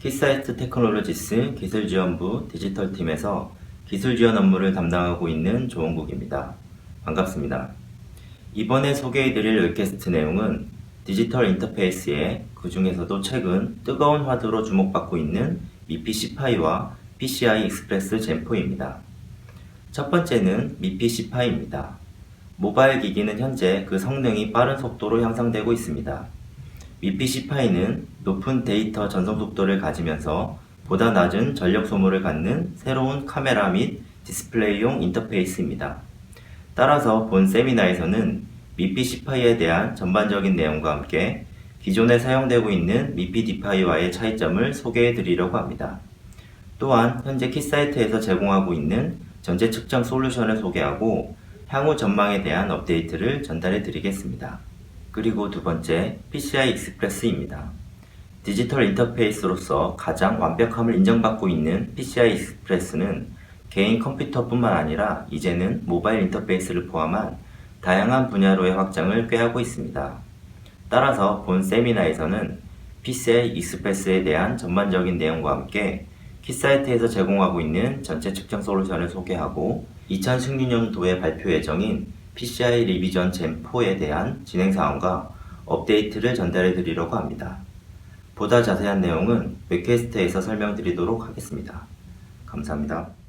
키사이트 테크놀로지스 기술지원부 디지털팀에서 기술지원 업무를 담당하고 있는 조원국입니다. 반갑습니다. 이번에 소개해드릴 웹캐스트 내용은 디지털 인터페이스에 그 중에서도 최근 뜨거운 화두로 주목받고 있는 미피 C5와 PCI 익스프레스 젠4입니다. 첫 번째는 미피 C5입니다. 모바일 기기는 현재 그 성능이 빠른 속도로 향상되고 있습니다. 미피 C5는 높은 데이터 전송 속도를 가지면서 보다 낮은 전력 소모를 갖는 새로운 카메라 및 디스플레이용 인터페이스입니다. 따라서 본 세미나에서는 미피 C5에 대한 전반적인 내용과 함께 기존에 사용되고 있는 미피 D5와의 차이점을 소개해 드리려고 합니다. 또한 현재 키사이트에서 제공하고 있는 전제 측정 솔루션을 소개하고 향후 전망에 대한 업데이트를 전달해 드리겠습니다. 그리고 두 번째, PCI 익스프레스입니다. 디지털 인터페이스로서 가장 완벽함을 인정받고 있는 PCI 익스프레스는 개인 컴퓨터뿐만 아니라 이제는 모바일 인터페이스를 포함한 다양한 분야로의 확장을 꾀하고 있습니다. 따라서 본 세미나에서는 PCI 익스프레스에 대한 전반적인 내용과 함께 키사이트에서 제공하고 있는 전체 측정 솔루션을 소개하고 2016년도에 발표 예정인 PCI 리비전 젠4에 대한 진행 사항과 업데이트를 전달해 드리려고 합니다. 보다 자세한 내용은 웹캐스트에서 설명드리도록 하겠습니다. 감사합니다.